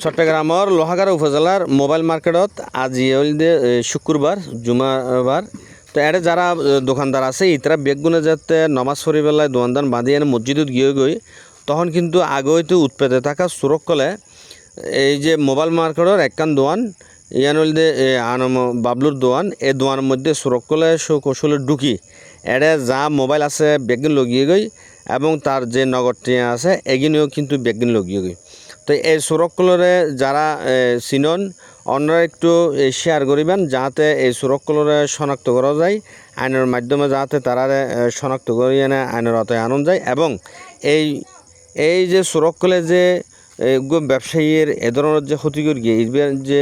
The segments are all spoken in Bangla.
চট্টগ্রামৰ লোহাগাড়া উপজেলার মোবাইল মার্কেটত আজি শুক্রবার জুমাবার তো এড়ে যারা দোকানদার আছে ইতারা বেগুনে যাতে নমাজ পড়ি বেলায় দোকানদান বাঁধি এনে মসজিদত গিয়ে গই তখন কিন্তু আগে হইতে উৎপেতে থাকা সুরক কলে এই যে মোবাইল মার্কেটের একখান দোয়ান ইয়ান হইলদে আনম বাবলুর দোয়ান এই দোয়ানের মধ্যে সুরক কলে কৌশলে ঢুকি এড়ে যা মোবাইল আছে বেগিন লগিয়ে গই এবং তার যে নগদ আছে, এগিনেও কিন্তু বেগিন লগিয়ে গই তো এই সুরক্ষলরে যারা চিনন, অন্যরা একটু শেয়ার করিবেন যাতে এই সুরক্ষলরে শনাক্ত করা যায়। আইনের মাধ্যমে যাতে তারা শনাক্ত করিয়ে আইনের আওতায় আনন্দ যায়। এবং এই এই যে সুরক্ষলে যে ব্যবসায়ীর এ ধরনের যে ক্ষতিকর গিয়ে যে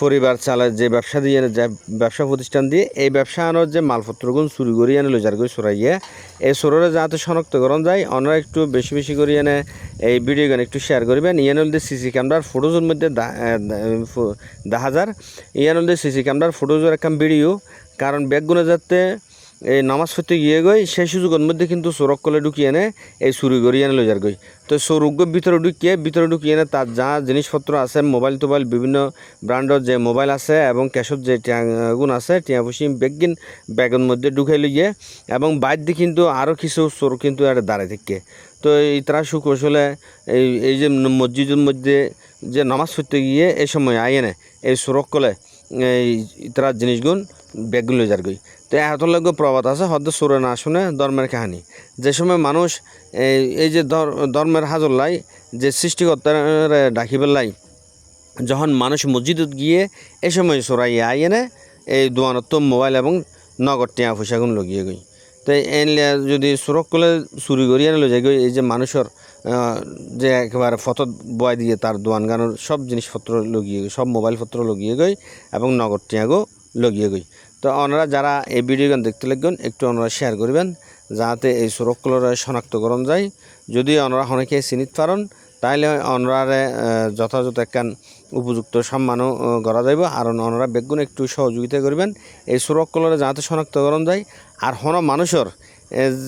পরিবার চালায় যে ব্যবসা দিয়ে যে ব্যবসা প্রতিষ্ঠান দিয়ে এই ব্যবসা আনার যে মালপত্রগুলো চুরি করি এনে লজার করে সরাইয়ে এই সররে যাতে শনাক্তকরণ যায় অন্যরা একটু বেশি বেশি করে এনে এই ভিডিও গান একটু শেয়ার করবেন। ইয়ান হলদে সিসি ক্যামেরার ফটোজের মধ্যে দা- এ, দা- ফো- দেখা যার ইয়ান হলদে সিসি ক্যামেরার ফটোজের একটা ভিডিও কারণ ব্যাগগুলো যাতে এই নামাজ পড়তে গিয়ে গই, সেই সুযোগের মধ্যে কিন্তু চোরক কলে ঢুকিয়ে এনে এই চুরি করি এনে লই যার গই। তো চোরক ভিতরে ঢুকিয়ে ভিতরে ঢুকিয়ে এনে তার যা জিনিসপত্র আছে, মোবাইল টোবাইল, বিভিন্ন ব্র্যান্ডের যে মোবাইল আছে এবং ক্যাশত যে টিয়াগুন আছে, টিয়া পুষি বেগিন ব্যাগের মধ্যে ঢুকাই লইয়ে এবং বাইর কিন্তু আরও কিছু চোর কিন্তু আর দাঁড়ায় থাকে। তো এই তারা সুকৌশলে এই এই যে মসজিদের মধ্যে যে নামাজ পড়তে গিয়ে এই সময় আইনে এই চোরক কলে এই তারা জিনিসগুন ব্যাগগুলো লই যার গই তো এত লগে প্রবাদ আছে হদ্দ সুরে না শুনে ধর্মের কাহিনী। যে সময় মানুষ এই যে ধর- ধর্মের হাজল্লাই, যে সৃষ্টিকর্তার ডাকিবেলাই যখন মানুষ মসজিদত গিয়ে এই সময় চোরাই আইনে এই দোয়ানত মোবাইল এবং নগদ টিয়া পয়সাগুন লগিয়ে গই তো এনলে যদি চোরক কলে চুরি করি আনে লৈ যায় এই যে মানুষের যে একেবারে ফতত বয় দিয়ে তার দোয়ান গানোর সব জিনিসপত্র লগিয়ে সব মোবাইলপত্র লগিয়ে গই এবং নগদ টিয়াগো লগিয়ে গই। তো ওনারা যারা এই ভিডিও গান দেখতে লাগবেন, একটু ওনারা শেয়ার করবেন, যাতে এই সুরক্ষকলারে শনাক্ত করণ যায়। যদি ওনারা অনেকে চিনিত পারেন, তাইলে ওনারে যথাযথ একখান উপযুক্ত সম্মানও করা যাইব। আর ওনারা বেগুন একটু সহযোগিতা করবেন, এই চোরকগুলোরে যাতে শনাক্তকরণ যায়। আর হন মানুষের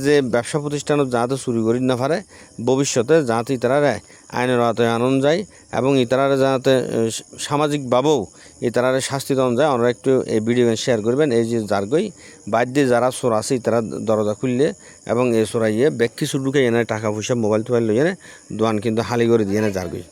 যে ব্যবসা প্রতিষ্ঠানত যাহাতে চুরি করি না পারে ভবিষ্যতে যাতে ইতারারে আইনের আওতায় আনন্দ যায় এবং ইতারারে এ, সামাজিকভাবেও ইতারারে শাস্তি দেওয়া যায়। ওনারা একটু এই ভিডিও শেয়ার করবেন। এই যে যারগই বাদ দিয়ে যারা চোর আছে তারা দরজা খুললে এবং এই চোরাইয়ে ব্যাগ কিছু ঢুকে এনে টাকা পয়সা মোবাইল টোবাইল লই এনে দোয়ান কিন্তু হালি করে দিয়ে এনে যারগই